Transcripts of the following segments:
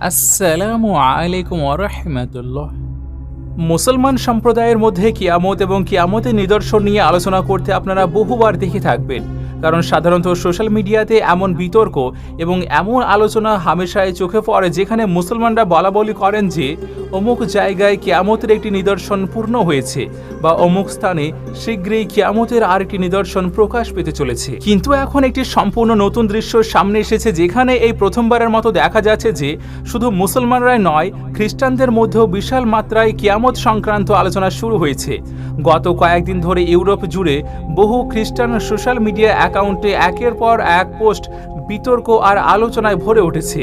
আসসালামু আলাইকুম মুসলমান সম্প্রদায়ের মধ্যে কিয়ামত এবং কিয়ামতের নিদর্শন নিয়ে আলোচনা করতে আপনারা বহুবার দেখে থাকবেন। কারণ সাধারণত সোশ্যাল মিডিয়াতে এমন বিতর্ক এবং এমন আলোচনা হামেশায় চোখে পড়ে যেখানে মুসলমানরা বলা বলি করেন যে অমুক জায়গায় কিয়ামতের একটি নিদর্শন পূর্ণ হয়েছে বা অমুক স্থানে শীঘ্রই কিয়ামতের আরেকটি নিদর্শন প্রকাশ পেতে চলেছে। কিন্তু এখন একটি সম্পূর্ণ নতুন দৃশ্য সামনে এসেছে যেখানে এই প্রথমবারের মতো দেখা যাচ্ছে যে শুধু মুসলমানরাই নয়, খ্রিস্টানদের মধ্যেও বিশাল মাত্রায় কিয়ামত সংক্রান্ত আলোচনা শুরু হয়েছে। গত কয়েকদিন ধরে ইউরোপ জুড়ে বহু খ্রিস্টান সোশ্যাল মিডিয়া অ্যাকাউন্টে একের পর এক পোস্ট বিতর্ক আর আলোচনায় ভরে উঠেছে।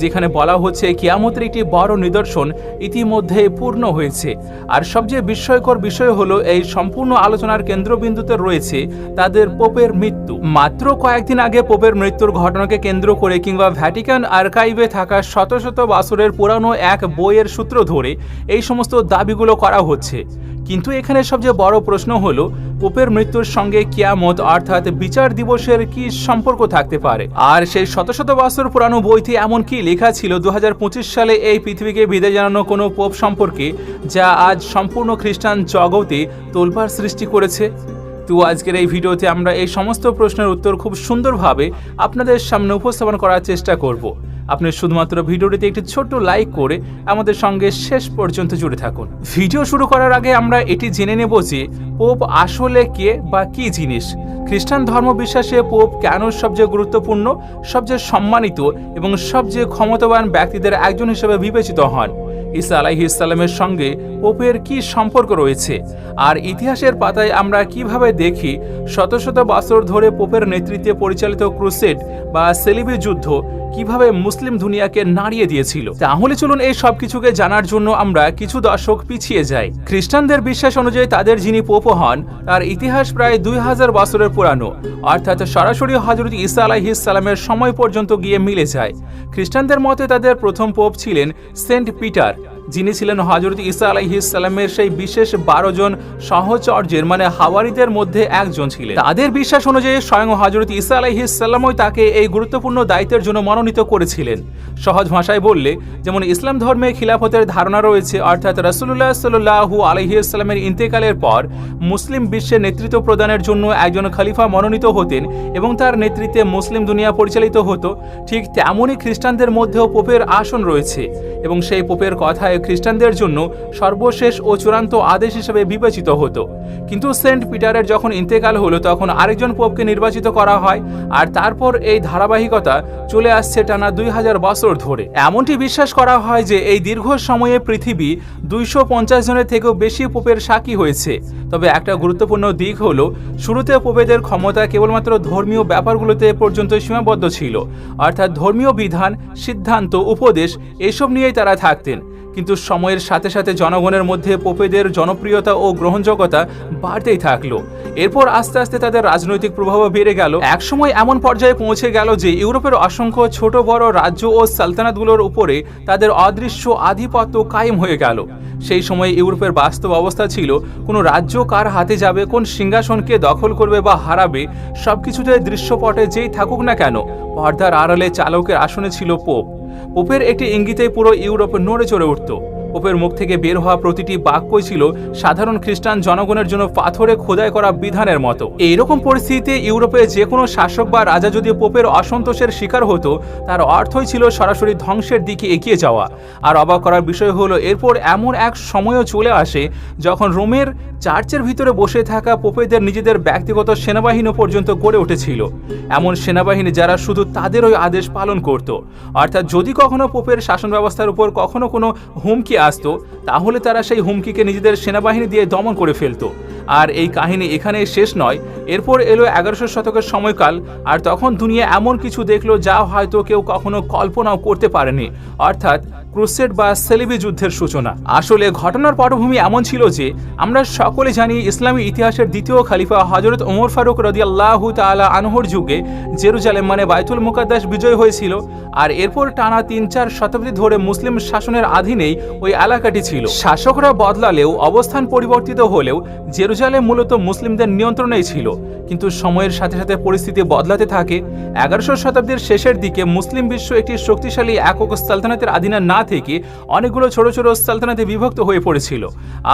যেখানে বলা হচ্ছে কিয়ামতের একটি বড় নিদর্শন ইতিমধ্যে পূর্ণ হয়েছে। আর সবচেয়ে বিস্ময়কর বিষয় হলো এই সম্পূর্ণ আলোচনার কেন্দ্রবিন্দুতে রয়েছে তাদের পোপের মৃত্যু। মাত্র কয়েকদিন আগে পোপের মৃত্যুর ঘটনাকে কেন্দ্র করে কিংবা ভ্যাটিকান আর্কাইভে থাকা শত শত বছরের পুরানো এক বইয়ের সূত্র ধরে এই সমস্ত দাবিগুলো করা হচ্ছে। কিন্তু এখানে সবচেয়ে বড় প্রশ্ন হল, পোপের মৃত্যুর সঙ্গে কিয়ামত অর্থাৎ বিচার দিবসের কি সম্পর্ক থাকতে পারে? আর সেই শত শত বছর পুরানো বইতে এমন কি লেখা ছিল দু হাজার পঁচিশ সালে এই পৃথিবীকে বিদায় জানানো কোনো পোপ সম্পর্কে, যা আজ সম্পূর্ণ খ্রিস্টান জগতে তোলপাড় সৃষ্টি করেছে। তো আজকের এই ভিডিওতে আমরা এই সমস্ত প্রশ্নের উত্তর খুব সুন্দরভাবে আপনাদের সামনে উপস্থাপন করার চেষ্টা করব। আপনি শুধুমাত্র ভিডিওটিতে একটি ছোট্ট লাইক করে আমাদের সঙ্গে শেষ পর্যন্ত জুড়ে থাকুন। ভিডিও শুরু করার আগে আমরা এটি জেনে নেব যে পোপ আসলে কে বা কি জিনিস? খ্রিস্টান ধর্ম বিশ্বাসে পোপ কেন সবচেয়ে গুরুত্বপূর্ণ, সবচেয়ে সম্মানিত এবং সবচেয়ে ক্ষমতাবান ব্যক্তিদের একজন হিসেবে বিবেচিত হন? ঈসা আলাইহি ইসলামের সঙ্গে পোপের কি সম্পর্ক রয়েছে? আর ইতিহাসের পাতায় আমরা কীভাবে দেখি শত শত বছর ধরে পোপের নেতৃত্বে পরিচালিত ক্রুসেড বা সেলিবি যুদ্ধ কীভাবে মুসলিম দুনিয়াকে নাড়িয়ে দিয়েছিল? তাহলে চলুন এই সব কিছুকে জানার জন্য আমরা কিছু দশক পিছিয়ে যাই। খ্রিস্টানদের বিশ্বাস অনুযায়ী তাদের যিনি পোপ হন, তার ইতিহাস প্রায় দুই হাজার বছরের পুরানো। অর্থাৎ সরাসরি হজরত ইসা আলাইহিস সালামের সময় পর্যন্ত গিয়ে মিলে যায়। খ্রিস্টানদের মতে তাদের প্রথম পোপ ছিলেন সেন্ট পিটার। যিনি ছিলেন হজরত ঈসা আলাইহিসাল্লামের সেই বিশেষ বারো জন সহচর্যের মানে হাওয়ারিদের মধ্যে একজন ছিলেন। তাদের বিশ্বাস অনুযায়ী স্বয়ং হজরত ঈসা আলাইহিসাল্লামই তাকে এই গুরুত্বপূর্ণ দায়িত্বের জন্য মনোনীত করেছিলেন। সহজ ভাষায় বললে, যেমন ইসলাম ধর্মে খিলাফতের ধারণা রয়েছে, অর্থাৎ রসুল্লাহ সাল্লু আলহিউসালামের ইন্তেকালের পর মুসলিম বিশ্বে নেতৃত্ব প্রদানের জন্য একজন খলিফা মনোনীত হতেন এবং তার নেতৃত্বে মুসলিম দুনিয়া পরিচালিত হতো, ঠিক তেমনই খ্রিস্টানদের মধ্যেও পোপের আসন রয়েছে এবং সেই পোপের কথায় খ্রিস্টানদের জন্য সর্বশেষ ও চূড়ান্ত আদেশ হিসেবে বিবেচিত হতো। কিন্তু সেন্ট পিটারের যখন ইন্তেকাল হলো, তখন আরেকজন পোপকে নির্বাচিত করা হয় আর তারপর এই ধারাবাহিকতা চলে আসছে টানা দুই হাজার বছর ধরে। এমনটি বিশ্বাস করা হয় যে এই দীর্ঘ সময়ে পৃথিবী দুইশো পঞ্চাশ জনের থেকেও বেশি পোপের সাক্ষী হয়েছে। তবে একটা গুরুত্বপূর্ণ দিক হলো, শুরুতে পোপেদের ক্ষমতা কেবলমাত্র ধর্মীয় ব্যাপারগুলোতে পর্যন্ত সীমাবদ্ধ ছিল। অর্থাৎ ধর্মীয় বিধান, সিদ্ধান্ত, উপদেশ, এসব নিয়েই তারা থাকতেন। কিন্তু সময়ের সাথে সাথে জনগণের মধ্যে পোপেদের জনপ্রিয়তা ও গ্রহণযোগ্যতা বাড়তেই থাকল। এরপর আস্তে আস্তে তাদের রাজনৈতিক প্রভাবও বেড়ে গেল। একসময় এমন পর্যায়ে পৌঁছে গেল যে ইউরোপের অসংখ্য ছোট, বড় রাজ্য ও সালতানাতগুলোর উপরে তাদের অদৃশ্য আধিপত্য কায়েম হয়ে গেল। সেই সময় ইউরোপের বাস্তব অবস্থা ছিল, কোনো রাজ্য কার হাতে যাবে, কোন সিংহাসনকে দখল করবে বা হারাবে সব সবকিছুতে দৃশ্যপটে যেই থাকুক না কেন, পর্দার আড়ালে চালকের আসনে ছিল পোপ। পোপের একটি ইঙ্গিতে পুরো ইউরোপ নড়ে চড়ে উঠত। পোপের মুখ থেকে বের হওয়া প্রতিটি বাক্যই ছিল সাধারণ খ্রিস্টান জনগণের জন্য পাথরে খোদাই করা বিধানের মতো। এইরকম পরিস্থিতিতে ইউরোপে যে কোনো শাসক বা রাজা যদি পোপের অসন্তোষের শিকার হতো, তার অর্থই ছিল সরাসরি ধ্বংসের দিকে এগিয়ে যাওয়া। আর অবাক করার বিষয় হলো, এরপর এমন এক সময়ও চলে আসে যখন রোমের চার্চের ভিতরে বসে থাকা পোপেদের নিজেদের ব্যক্তিগত সেনাবাহিনী পর্যন্ত গড়ে উঠেছিল। এমন সেনাবাহিনী যারা শুধু তাদেরই আদেশ পালন করত। অর্থাৎ যদি কখনো পোপের শাসন ব্যবস্থার উপর কখনো কোনো হুমকি আসতো তাহলে তারা সেই হুমকিকে নিজেদের সেনাবাহিনী দিয়ে দমন করে ফেলতো। আর এই কাহিনী এখানে শেষ নয়। এরপর এলো এগারোশো শতকের সময়কাল, আর তখন দুনিয়া এমন কিছু দেখল যা হয়তো কেউ কখনো কল্পনাও করতে পারেনি। অর্থাৎ ক্রুসেড বা সেলিবি যুদ্ধের সূচনা। আসলে ঘটনার পটভূমি এমন ছিল যে, আমরা সকলে জানি ইসলামী ইতিহাসের দ্বিতীয় খালিফা হজরত ওমর ফারুক রদিয়াল্লাহ তালা আনহর যুগে জেরুজালেম মানে বাইতুল মুকাদ্দাস বিজয় হয়েছিল, আর এরপর টানা তিন চার শতাব্দী ধরে মুসলিম শাসনের আধীনেই ওই এলাকাটি ছিল। শাসকরা বদলালেও অবস্থান পরিবর্তিত হলেও জেরুজালেম মূলত মুসলিমদের নিয়ন্ত্রণেই ছিল। কিন্তু সময়ের সাথে সাথে পরিস্থিতি বদলাতে থাকে। এগারোশো শতাব্দীর শেষের দিকে মুসলিম বিশ্ব একটি শক্তিশালী একক সালতানাতের আধীনে না থেকে অনেকগুলো ছোট ছোট সালতানাতে বিভক্ত হয়ে পড়েছিল।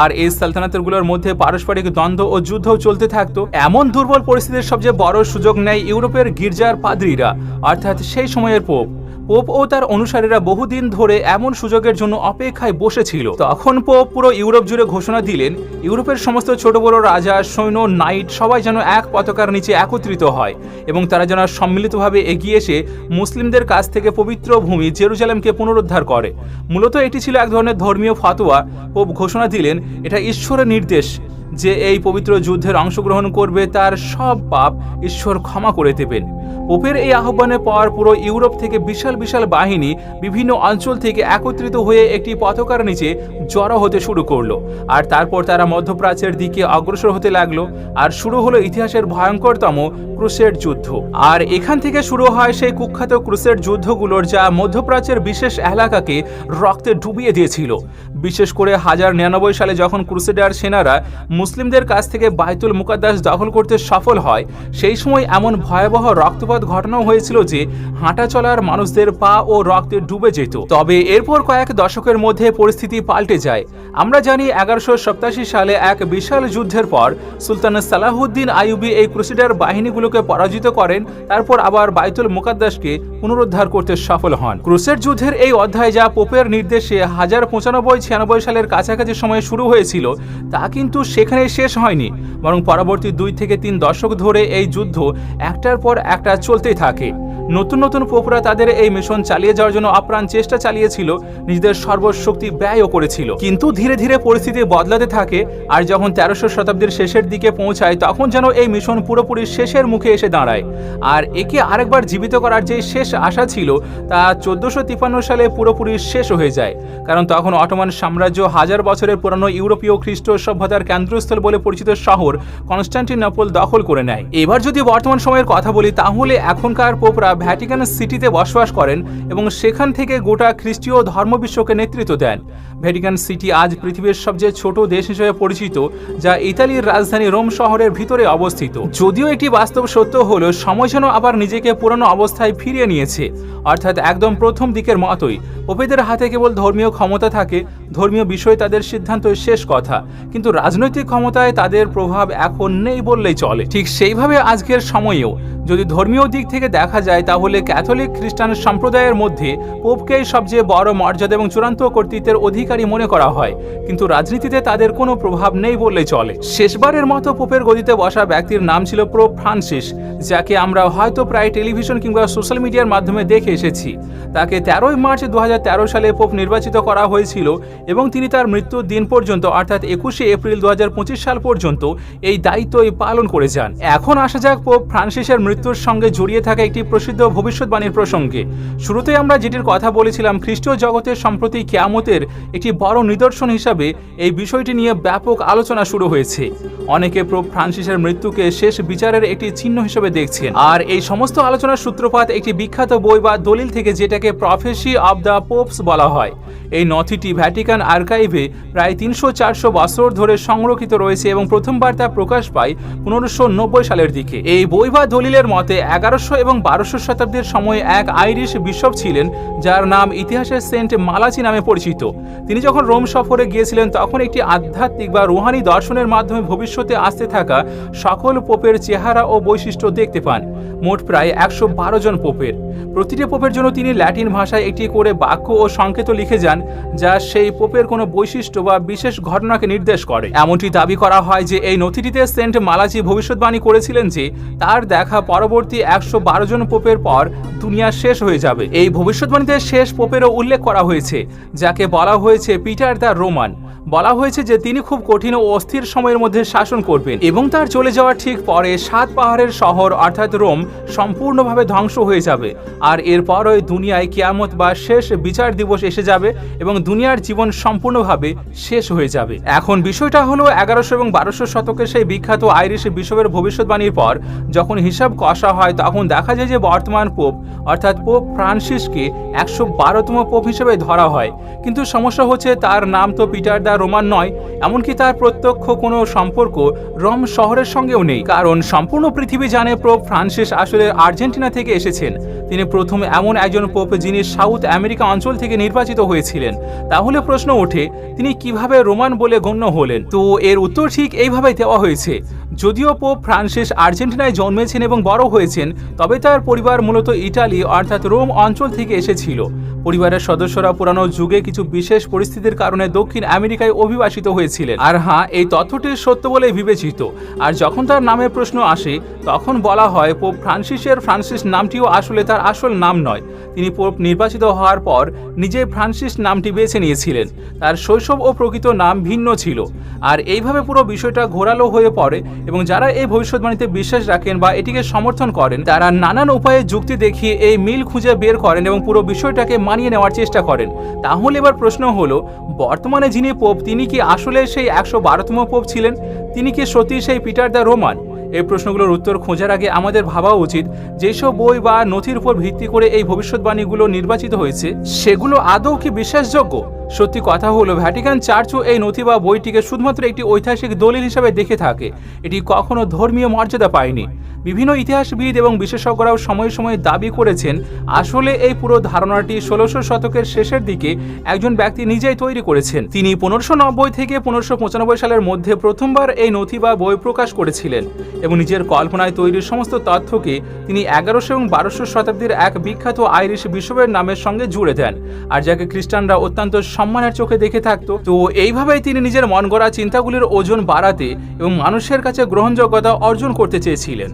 আর এই সালতানাতগুলোর মধ্যে পারস্পরিক দ্বন্দ্ব ও যুদ্ধও চলতে থাকতো। এমন দুর্বল পরিস্থিতির সবচেয়ে বড় সুযোগ নেয় ইউরোপের গির্জার পাদ্রীরা, অর্থাৎ সেই সময়ের পোপ। পোপ ও তার অনুসারীরা বহুদিন ধরে এমন সুযোগের জন্য অপেক্ষায় বসেছিল। তখন পোপ পুরো ইউরোপ জুড়ে ঘোষণা দিলেন, ইউরোপের সমস্ত ছোট বড় রাজা, সৈন্য, নাইট সবাই যেন এক পতাকার নিচে একত্রিত হয় এবং তারা যেন সম্মিলিতভাবে এগিয়ে এসে মুসলিমদের কাছ থেকে পবিত্র ভূমি জেরুজালেমকে পুনরুদ্ধার করে। মূলত এটি ছিল এক ধরনের ধর্মীয় ফাতোয়া। পোপ ঘোষণা দিলেন, এটা ঈশ্বরের নির্দেশ যে এই পবিত্র যুদ্ধের অংশগ্রহণ করবে তার সব পাপ ঈশ্বর ক্ষমা করে দেবেন। পোপের এই আহ্বানে পাওয়ার পুরো ইউরোপ থেকে বিশাল বিশাল বাহিনী বিভিন্ন অঞ্চল থেকে একত্রিত হয়ে একটি পতাকার নিচে জড়ো হতে শুরু করল। আর তারপর তারা মধ্যপ্রাচ্যের দিকে অগ্রসর হতে লাগল। আর শুরু হলো ইতিহাসের ভয়ঙ্করতম ক্রুসেড যুদ্ধ। আর এখান থেকে শুরু হয় সেই কুখ্যাত ক্রুসেড যুদ্ধগুলোর যা মধ্যপ্রাচ্যের বিশেষ এলাকাকে রক্তে ডুবিয়ে দিয়েছিল। বিশেষ করে হাজার নিরানব্বই সালে যখন ক্রুসেডার সেনারা মুসলিমদের কাছ থেকে বাইতুল মুকাদ্দাস দখল করতে সফল হয়, সেই সময় এমন ভয়াবহ রক্তপাত ঘটনাও হয়েছিল যে হাঁটা চলার মানুষদের পা ও রক্তে ডুবে যেত। তবে এরপর কয়েক দশকের মধ্যে পরিস্থিতি পাল্টে যায়। আমরা জানি এগারোশো সপ্তাশি সালে এক বিশাল যুদ্ধের পর সুলতান সালাহুদ্দিন আইয়ুবি এই ক্রুসেডার বাহিনীগুলোকে পরাজিত করেন, তারপর আবার বাইতুল মুকাদ্দাসকে পুনরুদ্ধার করতে সফল হন। ক্রুসেড যুদ্ধের এই অধ্যায় যা পোপের নির্দেশে হাজার পঁচানব্বই, ছিয়ানব্বই সালের কাছাকাছি সময়ে শুরু হয়েছিল, তা কিন্তু সেখানে শেষ হয়নি। বরং পরবর্তী দুই থেকে তিন দশক ধরে এই যুদ্ধ একটার পর একটা চলতেই থাকে নতুন নতুন পোপরা তাদের এই মিশন চালিয়ে যাওয়ার জন্য আপ্রাণ চেষ্টা চালিয়েছিল, নিজেদের সর্বশক্তি ব্যয়ও করেছিল। কিন্তু ধীরে ধীরে পরিস্থিতি বদলাতে থাকে, আর যখন তেরোশো শতাব্দীর শেষের দিকে পৌঁছায়, তখন যেন এই মিশন পুরোপুরি শেষের মুখে এসে দাঁড়ায়। আর একে আরেকবার জীবিত করার যে শেষ আশা ছিল, তা চোদ্দশো তিপ্পান্ন সালে পুরোপুরি শেষ হয়ে যায়। কারণ তখন অটোমান সাম্রাজ্য হাজার বছরের পুরানো ইউরোপীয় খ্রিস্ট সভ্যতার কেন্দ্রস্থল বলে পরিচিত শহর কনস্টান্টিনোপল দখল করে নেয়। এবার যদি বর্তমান সময়ের কথা বলি, তাহলে এখনকার পোপরা ভ্যাটিকান সিটিতে বসবাস করেন এবং সেখান থেকে গোটা খ্রিস্টীয় ধর্মবিশ্বকে নেতৃত্ব দেন। ভ্যাটিকান সিটি আজ পৃথিবীর সবচেয়ে ছোট দেশ হিসেবে পরিচিত, যা ইতালির রাজধানী রোম শহরের ভিতরে অবস্থিত। যদিও এটি বাস্তব সত্য হলো, সময় যেন আবার নিজেকে পুরনো অবস্থায় ফিরিয়ে নিয়েছে। অর্থাৎ একদম প্রথম দিকের মতোই। পোপেদের হাতে কেবল ধর্মীয় ক্ষমতা থাকে, ধর্মীয় বিষয়ে তাদের সিদ্ধান্ত শেষ কথা। কিন্তু রাজনৈতিক ক্ষমতায় তাদের প্রভাব এখন নেই বললেই চলে। ঠিক সেইভাবে আজকের সময়েও, যদি ধর্মীয় দিক থেকে দেখা যায়, তাহলে ক্যাথলিক খ্রিস্টান সম্প্রদায়ের মধ্যে পোপকেই সবচেয়ে বড় মর্যাদা এবং চূড়ান্ত কর্তৃত্বের অধিকারী মনে করা হয়, কিন্তু রাজনীতিতে তাদের কোনো প্রভাব নেই বললেই চলে। শেষবারের মতো পোপের গদিতে বসা ব্যক্তির নাম ছিল প্রোপ ফ্রান্সিস, যাকে আমরা হয়তো প্রায় টেলিভিশন কিংবা সোশ্যাল মিডিয়ার মাধ্যমে দেখে এসেছি। তাকে তেরোই মার্চ দু সালে পোপ নির্বাচিত করা হয়েছিল এবং তিনি তার মৃত্যুর দিন পর্যন্ত, অর্থাৎ একুশে এপ্রিল দু হাজার পঁচিশ সাল পর্যন্ত, এই দায়িত্বই পালন করে যান। এখন আসা যাক পোপ ফ্রান্সিসের মৃত্যুর সঙ্গে জড়িয়ে থাকা একটি প্রসিদ্ধ ভবিষ্যৎবাণীর প্রসঙ্গে। শুরুতে আমরা যেটির কথা বলেছিলাম, খ্রিস্টীয় জগতের সম্প্রতি কেয়ামতের একটি বড় নিদর্শন হিসাবে এই বিষয়টি নিয়ে ব্যাপক আলোচনা শুরু হয়েছে। অনেকে প্রোপ ফ্রান্সিসের মৃত্যুকে শেষ বিচারের একটি চিহ্ন হিসেবে দেখছেন। আর এই সমস্ত আলোচনার সূত্রপাত একটি বিখ্যাত বই বা দলিল থেকে যেটাকে প্রফেসি অব দ্য পোপস বলা হয়। এই নথিটি ভ্যাটিকান আর্কাইভে প্রায় তিনশো চারশো বছর ধরে সংরক্ষিত রয়েছে এবং প্রথমবার তা প্রকাশ পায় পনেরোশো নব্বই সালের দিকে। এই বই বা দলিলের মতে এগারোশো এবং বারোশো শতাব্দীর সময় এক আইরিশ বিশপ ছিলেন, যার নাম ইতিহাসের সেন্ট মালাচি নামে পরিচিত। তিনি যখন রোম সফরে গিয়েছিলেন, তখন একটি আধ্যাত্মিক বা রুহানি দর্শনের মাধ্যমে ভবিষ্যতে আসতে থাকা সকল পোপের চেহারা ও বৈশিষ্ট্য দেখতে পান। মোট প্রায় একশো বারো জন পোপের। প্রতিটি পোপের জন্য তিনি ল্যাটিন ভাষায় একটি করে বাক্য ও সংকেত লিখে যান, যা সেই পোপের কোনো বৈশিষ্ট্য বা বিশেষ ঘটনাকে নির্দেশ করে। এমনটি দাবি করা হয় যে, এই নথিটিতে সেন্ট মালাজি ভবিষ্যৎবাণী করেছিলেন যে, তার দেখা পরবর্তী একশো বারো জন পোপের পর দুনিয়া শেষ হয়ে যাবে। এই ভবিষ্যৎবাণীতে শেষ পোপেরও উল্লেখ করা হয়েছে, যাকে বলা হয়েছে পিটার দ্য রোমান। বলা হয়েছে যে তিনি খুব কঠিন ও অস্থির সময়ের মধ্যে শাসন করবেন এবং তার চলে যাওয়ার ঠিক পরে সাত পাহাড়ের শহর অর্থাৎ রোম সম্পূর্ণভাবে ধ্বংস হয়ে যাবে। আর এরপর ওই দুনিয়ায় কেয়ামত বা শেষ বিচার দিবস এসে যাবে এবং দুনিয়ার জীবন সম্পূর্ণভাবে শেষ হয়ে যাবে। এখন বিষয়টা হলো এগারোশো এবং বারোশো শতকের সেই বিখ্যাত আইরিশ বিশপের ভবিষ্যৎবাণীর পর যখন হিসাব কষা হয় তখন দেখা যায় যে বর্তমান পোপ, অর্থাৎ পোপ ফ্রান্সিসকে একশো বারোতম পোপ হিসেবে ধরা হয়। কিন্তু সমস্যা হচ্ছে তার নাম তো পিটার দা রোমান নয়, এমনকি তার প্রত্যক্ষ কোনো সম্পর্ক রোম শহরের সঙ্গেও নেই। কারণ সম্পূর্ণ পৃথিবী জানে পোপ ফ্রান্সিস আসলে আর্জেন্টিনা থেকে এসেছেন। তিনি প্রথম এমন একজন পোপ যিনি সাউথ আমেরিকা অঞ্চল থেকে নির্বাচিত হয়েছিলেন। তাহলে প্রশ্ন ওঠে, তিনি কীভাবে রোমান বলে গণ্য হলেন? তো এর উত্তর ঠিক এইভাবেই দেওয়া হয়েছে। যদিও পোপ ফ্রান্সিস আর্জেন্টিনায় জন্মেছেন এবং বড় হয়েছেন, তবে তার পরিবার মূলত ইটালি অর্থাৎ রোম অঞ্চল থেকে এসেছিল। পরিবারের সদস্যরা পুরানো যুগে কিছু বিশেষ পরিস্থিতির কারণে দক্ষিণ আমেরিকায় অভিবাসিত হয়েছিলেন। আর হ্যাঁ এই তথ্যটি সত্য বলে বিবেচিত। আর যখন তার নামের প্রশ্ন আসে, তখন বলা হয় পোপ ফ্রান্সিসের ফ্রান্সিস নামটিও আসলে তার আসল নাম নয়। তিনি পোপ নির্বাচিত হওয়ার পর নিজে ফ্রান্সিস নামটি বেছে নিয়েছিলেন। তার শৈশব ও প্রকৃত নাম ভিন্ন ছিল। আর এইভাবে পুরো বিষয়টা ঘোরালো হয়ে পড়ে এবং যারা এই ভবিষ্যৎবাণীতে বিশ্বাস রাখেন বা এটিকে সমর্থন করেন, তারা নানান উপায়ে যুক্তি দেখিয়ে এই মিল খুঁজে বের করেন এবং পুরো বিষয়টাকে মানিয়ে নেওয়ার চেষ্টা করেন। তাহলে এবার প্রশ্ন হলো, বর্তমানে যিনি পোপ, তিনি কি আসলে সেই একশো বারোতম পোপ ছিলেন? তিনি কি সত্যি সেই পিটার দ্য রোমান? এই প্রশ্নগুলোর উত্তর খোঁজার আগে আমাদের ভাবা উচিত, যেসব বই বা নথির উপর ভিত্তি করে এই ভবিষ্যৎবাণীগুলো নির্বাচিত হয়েছে, সেগুলো আদৌ কি বিশ্বাসযোগ্য? সত্যি কথা হলো ভ্যাটিকান চার্চও এই নথি বা বইটিকে শুধুমাত্র একটি ঐতিহাসিক দলিল হিসাবে দেখে থাকে। এটি কখনো ধর্মীয় মর্যাদা পায়নি। বিভিন্ন ইতিহাসবিদ এবং বিশেষজ্ঞরাও সময়ে সময়ে দাবি করেছেন, আসলে এই পুরো ধারণাটি ষোলোশো শতকের শেষের দিকে একজন ব্যক্তি নিজেই তৈরি করেছেন। তিনি পনেরোশো নব্বই থেকে পনেরোশো পঁচানব্বই সালের মধ্যে প্রথমবার এই নথি বা বই প্রকাশ করেছিলেন এবং নিজের কল্পনায় তৈরি সমস্ত তথ্যকে তিনি এগারোশো এবং বারোশো শতাব্দীর এক বিখ্যাত আইরিশ বিশপের নামের সঙ্গে জুড়ে দেন। আর যাকে খ্রিস্টানরা অত্যন্ত সম্মানের চোখে দেখে থাকতো। তো এইভাবেই তিনি নিজের মন গড়া চিন্তাগুলির ওজন বাড়াতে এবং মানুষের কাছে গ্রহণযোগ্যতা অর্জন করতে চেয়েছিলেন।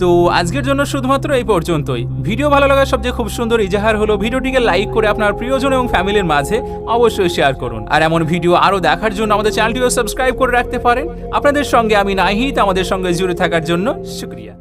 তো আজকের জন্য শুধুমাত্র এই পর্যন্তই। ভিডিও ভালো লাগার সবচেয়ে খুব সুন্দর ইজাহার হলো ভিডিওটিকে লাইক করে আপনার প্রিয়জন এবং ফ্যামিলির মাঝে অবশ্যই শেয়ার করুন। আর এমন ভিডিও আরও দেখার জন্য আমাদের চ্যানেলটিও সাবস্ক্রাইব করে রাখতে পারেন। আপনাদের সঙ্গে আমি নাহিত আমাদের সঙ্গে জুড়ে থাকার জন্য শুক্রিয়া।